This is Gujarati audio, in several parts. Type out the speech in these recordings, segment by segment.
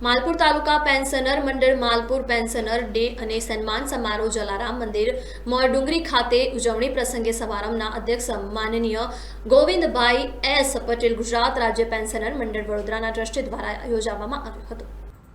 માલપુર તાલુકા પેન્શનર મંડળ માલપુર પેન્શનર ડે અને સન્માન સમારોહ જલારામ મંદિર મોરડુંગરી ખાતે ઉજવણી પ્રસંગે સમારંભના અધ્યક્ષ માનનીય ગોવિંદભાઈ એસ પટેલ ગુજરાત રાજ્ય પેન્શનર મંડળ વડોદરાના ટ્રસ્ટી દ્વારા યોજવામાં આવ્યું હતું.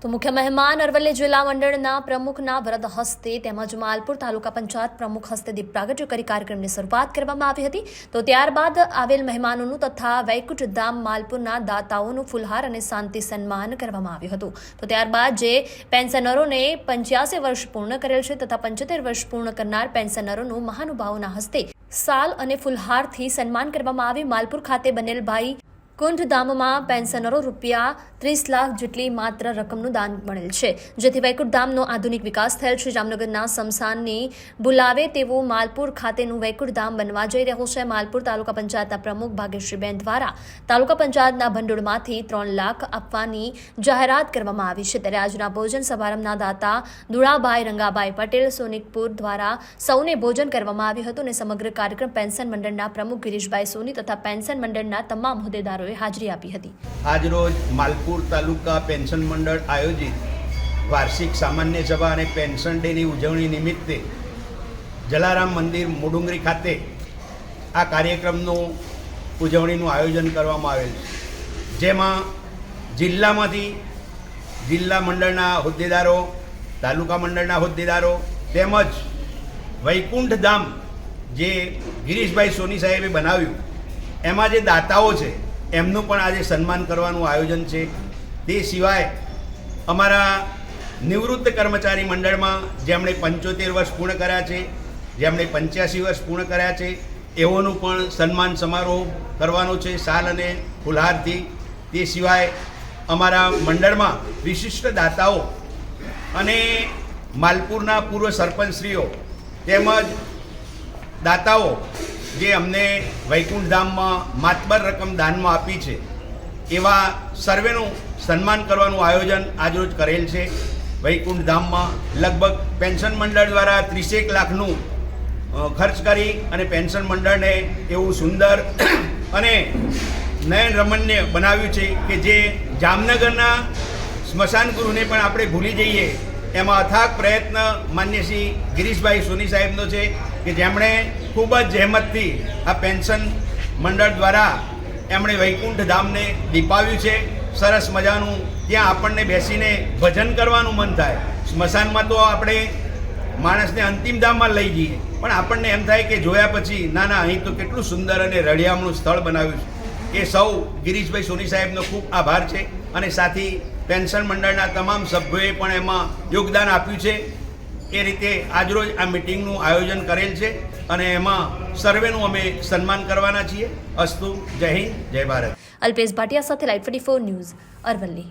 તો મુખ્ય મહેમાન અરવલ્લી જિલ્લા મંડળના પ્રમુખના વરદ હસ્તે તેમજ માલપુર તાલુકા પંચાયત પ્રમુખ હસ્તે દીપ પ્રાગટ્ય કરી કાર્યક્રમની શરૂઆત કરવામાં આવી હતી. તો ત્યારબાદ આવેલ મહેમાનોનું તથા વૈકુંઠ ધામ માલપુરના દાતાઓનું ફુલહાર અને શાંતિ સન્માન કરવામાં આવ્યું હતું. તો ત્યારબાદ જે પેન્શનરોને પંચ્યાસી વર્ષ પૂર્ણ કરેલ છે તથા પંચોતેર વર્ષ પૂર્ણ કરનાર પેન્શનરોનું મહાનુભાવોના હસ્તે સાલ અને ફુલહારથી સન્માન કરવામાં આવી. માલપુર ખાતે બનેલ ભાઈ કુંઠધામમાં પેન્શનરો રૂપિયા ત્રીસ લાખ જેટલી માત્ર રકમનું દાન મળેલ છે. જેથી વૈકુંઠ ધામનો આધુનિક વિકાસ થયેલ છે. જામનગરના સમસાનની બોલાવે તેવું માલપુર ખાતેનું વૈકુંઠ ધામ બનવા જઈ રહ્યું છે. માલપુર તાલુકા પંચાયતના પ્રમુખ ભાગ્યશ્રીબેન દ્વારા તાલુકા પંચાયતના ભંડોળમાંથી ત્રણ લાખ આપવાની જાહેરાત કરવામાં આવી છે. ત્યારે આજના ભોજન સમારંભના દાતા દુળાભાઈ રંગાભાઈ પટેલ સોનિકપુર દ્વારા સૌને ભોજન કરવામાં આવ્યું હતું અને સમગ્ર કાર્યક્રમ પેન્શન મંડળના પ્રમુખ ગિરીશભાઈ સોની તથા પેન્શન મંડળના તમામ હોદ્દેદારોએ હાજરી આપી હતી. આજરોજ માલપુર તાલુકા પેન્શન મંડળ આયોજિત વાર્ષિક સામાન્ય સભા અને પેન્શન ડેની ઉજવણી નિમિત્તે જલારામ મંદિર મુડુંગરી ખાતે આ કાર્યક્રમનું ઉજવણીનું આયોજન કરવામાં આવેલ છે. જેમાં જિલ્લામાંથી જિલ્લા મંડળના હોદ્દેદારો, તાલુકા મંડળના હોદ્દેદારો તેમજ વૈકુંઠ ધામ જે ગિરીશભાઈ સોની સાહેબે બનાવ્યું, એમાં જે દાતાઓ છે એમનું પણ આજે સન્માન કરવાનું આયોજન છે. તે સિવાય અમારા નિવૃત્ત કર્મચારી મંડળમાં જેમણે પંચોતેર વર્ષ પૂર્ણ કર્યા છે, જેમણે પંચ્યાસી વર્ષ પૂર્ણ કર્યા છે, એઓનું પણ સન્માન સમારોહ કરવાનો છે સાલ અને ફુલહારથી. તે સિવાય અમારા મંડળમાં વિશિષ્ટ દાતાઓ અને માલપુરના પૂર્વ સરપંચશ્રીઓ તેમજ દાતાઓ જે અમને વૈકુંઠ ધામમાં માતબર રકમ દાનમાં આપી છે, એવા સર્વેનું સન્માન કરવાનું આયોજન આજરોજ કરેલ છે. વૈકુંઠ ધામમાં લગભગ પેન્શન મંડળ દ્વારા ત્રીસેક લાખનું ખર્ચ કરી અને પેન્શન મંડળને એવું સુંદર અને નયન રમણને બનાવ્યું છે કે જે જામનગરના સ્મશાન ગૃહને પણ આપણે ભૂલી જઈએ. એમાં અથાગ પ્રયત્ન માન્ય શ્રી ગિરીશભાઈ સોની સાહેબનો છે કે જેમણે ખૂબ જ જહેમતથી આ પેન્શન મંડળ દ્વારા એમણે વૈકુંઠ ધામને દીપાવ્યું છે. સરસ મજાનું ત્યાં આપણને બેસીને ભજન કરવાનું મન થાય. સ્મશાનમાં તો આપણે માણસને અંતિમ ધામમાં લઈ જઈએ. પણ આપણને એમ થાય કે જોયા પછી, ના ના, અહીં તો કેટલું સુંદર અને રળિયામણું સ્થળ બનાવ્યું છે. એ સૌ ગિરીશભાઈ સોની સાહેબનો ખૂબ આભાર છે. અને સાથી પેન્શન મંડળના તમામ સભ્યોએ પણ એમાં યોગદાન આપ્યું છે. એ રીતે આજરોજ આ મિટિંગનું આયોજન કરેલ છે અને એમાં સર્વેનું અમે સન્માન કરવાના છીએ. અસ્તુ, જય હિન્દ, જય ભારત. અલ્પેશ ભાટિયા સાથે live twenty four news, Aravalli.